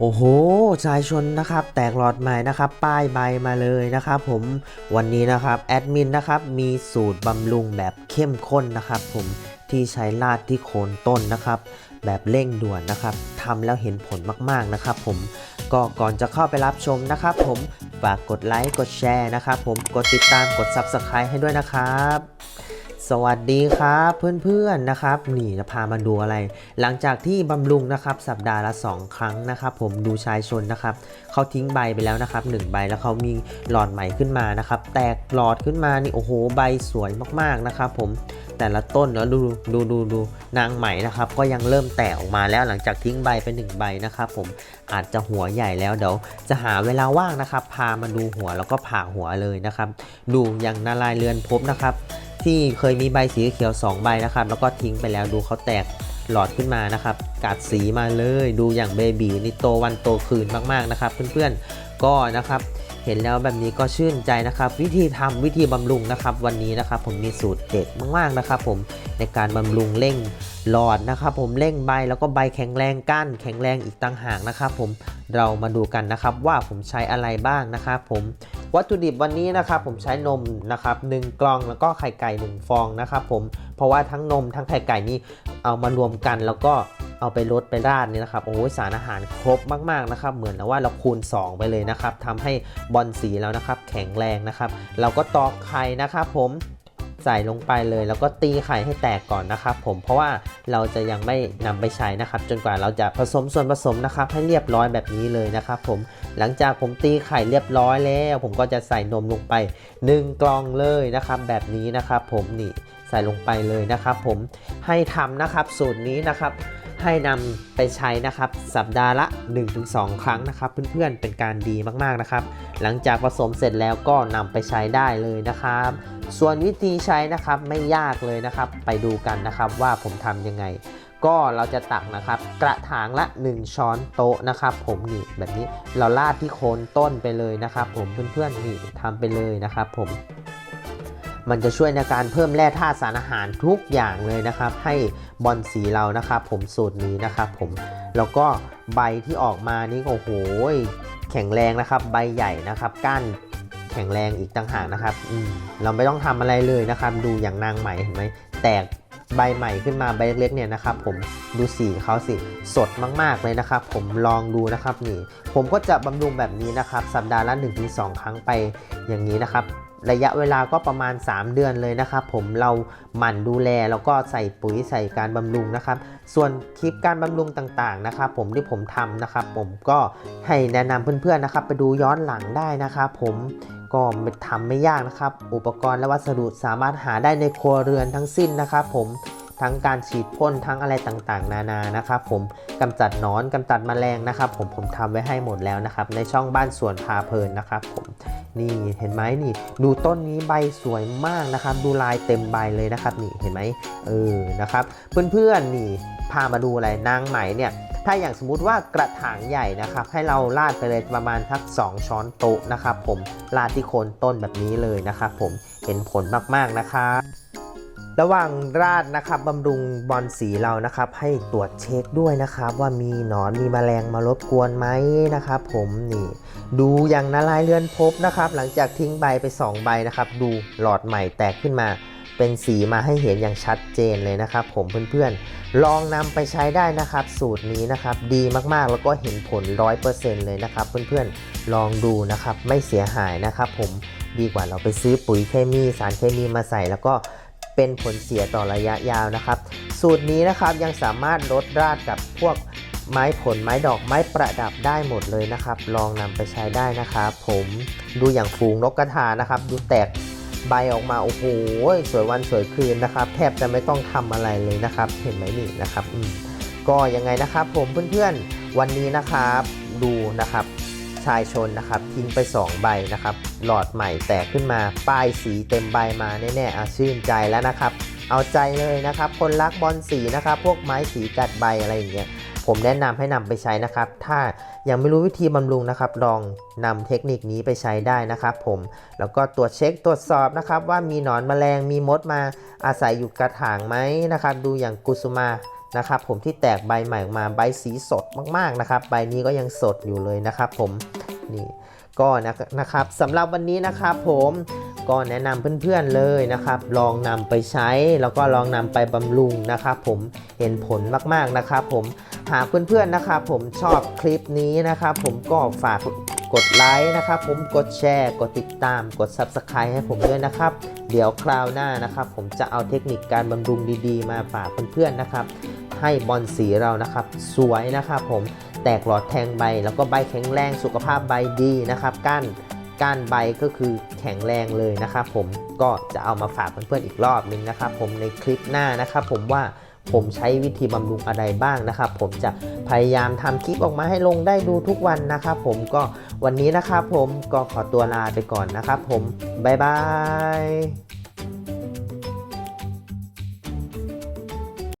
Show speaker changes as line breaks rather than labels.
โอ้โหชายชนนะครับ แตกหลอดใหม่นะครับ ป้ายใบมาเลยนะครับ ผมวันนี้นะครับแอดมินนะครับมีสูตรบำรุงแบบเข้มข้นนะครับ ผมที่ใช้ลาดที่โคนต้นนะครับ แบบเร่งด่วนนะครับทำแล้วเห็นผลมากๆนะครับ ผมก็ก่อนจะเข้าไปรับชมนะครับ ผมฝากกดไลค์กดแชร์นะครับ ผมกดติดตามกด Subscribe ให้ด้วยนะครับ สวัสดีครับเพื่อนๆนะครับนี่จะพามาดูอะไร หลังจากที่บำรุงนะครับสัปดาห์ละ 2 ครั้งนะครับ ผมดูชายชนนะครับเขาทิ้งใบไปแล้วนะครับ1ใบแล้วเขามีหลอดใหม่ขึ้นมานะครับ แตกหลอดขึ้นมานี่โอ้โหใบสวยมากๆนะครับ ผมแต่ละต้นเนาะดูดูดูดูนางใหม่นะครับ ก็ยังเริ่มแตกออกมาแล้วหลังจากทิ้งใบไป1ใบนะครับ ผมอาจจะหัวใหญ่แล้วเดี๋ยวจะหาเวลาว่างนะครับ พามาดูหัวแล้วก็ผ่าหัวเลยนะครับ ดูอย่างนาลายเรือนพบนะครับ ที่เคยมีใบสีเขียว 2 ใบนะครับ แล้วก็ทิ้งไปแล้วดูเขาแตกหลอดขึ้นมานะครับกัดสีมาเลยดูอย่างเบบีนี่โตวันโตคืนมาก ๆ นะครับ เพื่อนๆก็นะครับเห็นแล้วแบบนี้ก็ชื่นใจนะครับ วิธีทำวิธีบำรุงนะครับวันนี้นะครับผมมีสูตรเด็ดมากๆนะครับ ผมในการบำรุงเร่งหลอดนะครับ ผมเร่งใบแล้วก็ใบแข็งแรงก้านแข็งแรงอีกต่างหากนะครับ ผมเรามาดูกันนะครับว่าผมใช้อะไรบ้างนะครับ ผม วัตถุดิบวันนี้นะครับผมใช้นมนะครับหนึ่งกล่องแล้วก็ไข่ไก่หนึ่งฟองนะครับผมเพราะว่าทั้งนมทั้งไข่ไก่นี้เอามารวมกันแล้วก็เอาไปลดไปราดนี่นะครับโอ้ยสารอาหารครบมากๆนะครับเหมือนว่าเราคูณ 2 ไปเลยนะครับทำให้บอลสีแล้วนะครับแข็งแรงนะครับเราก็ตอกไข่นะครับผม ใส่ลงไปเลย แล้วก็ตีไข่ให้แตกก่อนนะครับผมเพราะว่าเราจะยังไม่นำไปใช้นะครับ จนกว่าเราจะผสมส่วนผสมนะครับ ให้เรียบร้อยแบบนี้เลยนะครับผมหลังจากผมตีไข่เรียบร้อยแล้ว ผมก็จะใส่นมลงไป 1 กล่องเลยนะครับ แบบนี้นะครับ ผมนี่ใส่ลงไปเลยนะครับ ผมให้ทำนะครับสูตรนี้นะครับ ให้นำไปใช้นะครับ สัปดาห์ละ 1-2 ครั้งนะครับ เพื่อนๆเป็นการดีมากๆนะครับ หลังจากผสมเสร็จแล้วก็นำไปใช้ได้เลยนะครับ ส่วนวิธีใช้นะครับไม่ยากเลยนะครับ ไปดูกันนะครับว่าผมทำยังไง ก็เราจะตักนะครับ กระถางละ 1 ช้อนโต๊ะนะครับ ผมนี่แบบนี้เราลาดที่โคนต้นไปเลยนะครับ ผมเพื่อนๆนี่ทำไปเลยนะครับ ผม มันจะช่วยในการเพิ่มแร่ธาตุสารอาหารทุกอย่างเลยนะครับ ให้บอลสีเรานะครับ ผมสูตรนี้นะครับ ผมแล้วก็ใบที่ออกมานี่โอ้โหแข็งแรงนะครับ ใบใหญ่นะครับ ก้านแข็งแรงอีกต่างหากนะครับอืมเราไม่ต้องทำอะไรเลยนะครับ ดูอย่างนางใหม่เห็นไหมแตกใบใหม่ขึ้นมาใบเล็กๆเนี่ยนะครับ ผมดูสีเขาสิสดมากๆเลยนะครับ ผมลองดูนะครับนี่ ผมก็จะบำรุงแบบนี้นะครับ สัปดาห์ละ1-2 ครั้งไปอย่างนี้นะครับ ระยะเวลาก็ประมาณ 3 เดือนเลยนะครับผมเราหมั่นดูแลแล้วก็ใส่ปุ๋ยใส่การบำรุงนะครับ ส่วนคลิปการบำรุงต่างๆนะครับ ผมที่ผมทำนะครับ ผมก็ให้แนะนำเพื่อนๆนะครับ ไปดูย้อนหลังได้นะครับผมก็ทำไม่ยากนะครับ อุปกรณ์และวัสดุสามารถหาได้ในครัวเรือนทั้งสิ้นนะครับผมทั้งการฉีดพ่นทั้งอะไรต่างๆ นานานะครับผมกำจัดนอนกำจัดแมลงนะครับ ผมผมทำไว้ให้หมดแล้วนะครับ ในช่องบ้านสวนพาเพลินนะครับผม นี่เห็นไหมนี่ ดูต้นนี้ใบสวยมากนะครับ ดูลายเต็มใบเลยนะครับนี่เห็นไหมเออนะครับ เพื่อนๆนี่พามาดูอะไรนางไหมเนี่ยถ้าอย่างสมมุติว่ากระถางใหญ่นะครับ ให้เราลาดไปเลยประมาณทัก 2 ช้อนโต๊ะนะครับ ผมลาดที่โคนต้นแบบนี้เลยนะครับผมเห็นผลมากๆนะครับ ระหว่างราดนะครับบำรุงบอลสีเรานะครับ ให้ตรวจเช็คด้วยนะครับ ว่ามีหนอนมีแมลงมารบกวนไหมนะครับ ผมนี่ดูอย่างนาลายเรือนพบนะครับ หลังจากทิ้งใบไป 2 ใบนะครับ ดูหลอดใหม่แตกขึ้นมา เป็นสีมาให้เห็นอย่างชัดเจนเลยนะครับ ผมเพื่อนๆ ลองนำไปใช้ได้นะครับ สูตรนี้นะครับ ดีมากๆแล้วก็เห็นผล 100%เลยนะครับ เพื่อนๆลองดูนะครับ ไม่เสียหายนะครับ ผมดีกว่าเราไปซื้อปุ๋ยเคมีสารเคมีมาใส่แล้วก็ เป็นผลเสียต่อระยะยาวนะครับ สูตรนี้นะครับยังสามารถลดราดกับพวกไม้ผลไม้ดอกไม้ประดับได้หมดเลยนะครับ ลองนำไปใช้ได้นะครับผมดูอย่างฝูงนกกระทานะครับ ดูแตกใบออกมาโอ้โหสวยวันสวยคืนนะครับ แทบจะไม่ต้องทำอะไรเลยนะครับ เห็นไหมนี่นะครับก็ยังไงนะครับผมเพื่อนๆวันนี้นะครับ ดูนะครับชายชนนะครับทิ้งไป 2 ใบนะครับ หลอดใหม่แตกขึ้นมา ป้ายสีเต็มใบมาแน่ๆอาชื่นใจแล้วนะครับ เอาใจเลยนะครับ คนรักบอลสีนะครับ พวกไม้สีกัดใบอะไรอย่างเงี้ย ผมแนะนำให้นำไปใช้นะครับ ถ้ายังไม่รู้วิธีบำรุงนะครับ ลองนำเทคนิคนี้ไปใช้ได้นะครับผม แล้วก็ตรวจเช็คตรวจสอบนะครับ ว่ามีหนอนแมลงมีมดมาอาศัยอยู่กระถางไหมนะครับ ดูอย่างกุสุมานะครับผมที่แตกใบใหม่ออกมาใบสีสดมากๆนะครับ ใบนี้ก็ยังสดอยู่เลยนะครับผม นี่ก็นะนะครับสำหรับวันนี้นะครับผมก็แนะนำเพื่อนๆเลยนะครับ ลองนำไปใช้แล้วก็ลองนำไปบำรุงนะครับผมเห็นผลมากๆนะครับผมหากเพื่อนๆนะครับผมชอบคลิปนี้นะครับผมก็ฝากกดไลค์นะครับผมกดแชร์กดติดตามกด Subscribe ให้ผมด้วยนะครับ เดี๋ยวคราวหน้านะครับผมจะเอาเทคนิคการบำรุงดีๆ มาฝากเพื่อนๆนะครับ ให้บอลสีเรานะครับ สวยนะครับผม แตกหลอดแทงใบ แล้วก็ใบแข็งแรงสุขภาพใบดีนะครับก้านก้านใบก็คือแข็งแรงเลยนะครับผมก็จะเอามาฝากเพื่อนๆอีกรอบหนึงนะครับผมในคลิปหน้านะครับผมว่าผมใช้วิธีบำรุงอะไรบ้างนะครับ ผมจะพยายามทำคลิปออกมาให้ลงได้ดูทุกวันนะครับผมก็วันนี้นะครับผมก็ขอตัวลาไปก่อนนะครับผมบ๊ายบาย